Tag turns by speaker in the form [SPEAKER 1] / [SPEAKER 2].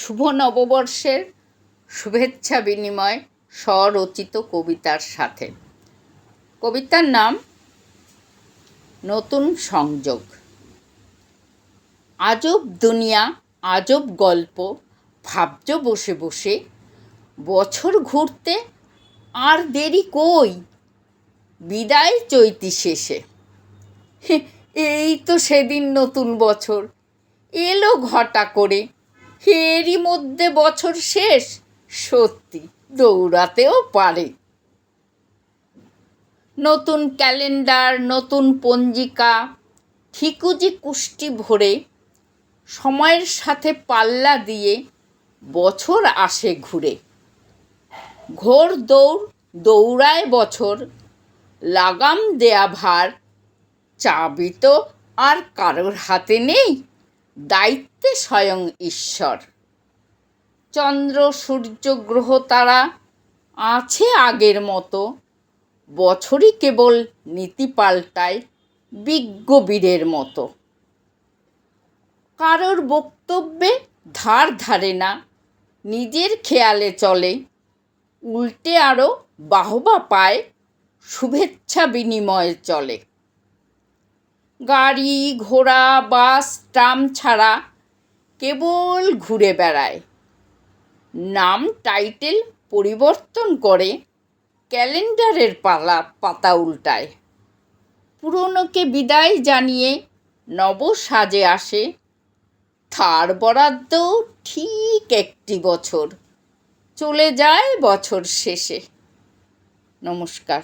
[SPEAKER 1] শুভ নববর্ষের শুভেচ্ছা বিনিময় স্বরচিত কবিতার সাথে। কবিতার নাম, নতুন সংযোগ। আজব দুনিয়া, আজব গল্প, ভাবজ বসে বসে, বছর ঘুরতে আর দেরি কই? বিদায় চৈতি শেষে। এই তো সেদিন নতুন বছর। এলো ঘটা করে এরই মধ্যে বছর শেষ। সত্যি, দৌড়াতেও পারে। নতুন ক্যালেন্ডার, নতুন পঞ্জিকা, ঠিকুজি কুষ্টি ভরে সময়ের সাথে পাল্লা দিয়ে বছর আসে ঘুরে। ঘোর দৌড়, দৌড়ায় বছর, লাগাম দেয়া ভার, চাবি তো আর কারোর হাতে নেই। দায়িত্বে স্বয়ং ঈশ্বর। চন্দ্র, সূর্য, গ্রহ তারা আছে আগের মতো। বছরই কেবল নীতি পাল্টায় বিজ্ঞ বীরের মতো। কারোর বক্তব্যে ধার ধারে না, নিজের খেয়ালে চলে। উল্টে আরও বাহবা পায়, শুভেচ্ছা বিনিময়ে চলে। গাড়ি, ঘোড়া, বাস, ট্রাম ছাড়া কেবল ঘুরে বেড়ায়। নাম, টাইটেল পরিবর্তন করে ক্যালেন্ডারের পালা, পাতা উল্টায়। পুরনোকে বিদায় জানিয়ে নব সাজে আসে থার বরাদ্দ ঠিক একটি বছর। চলে যায় বছর শেষে। নমস্কার।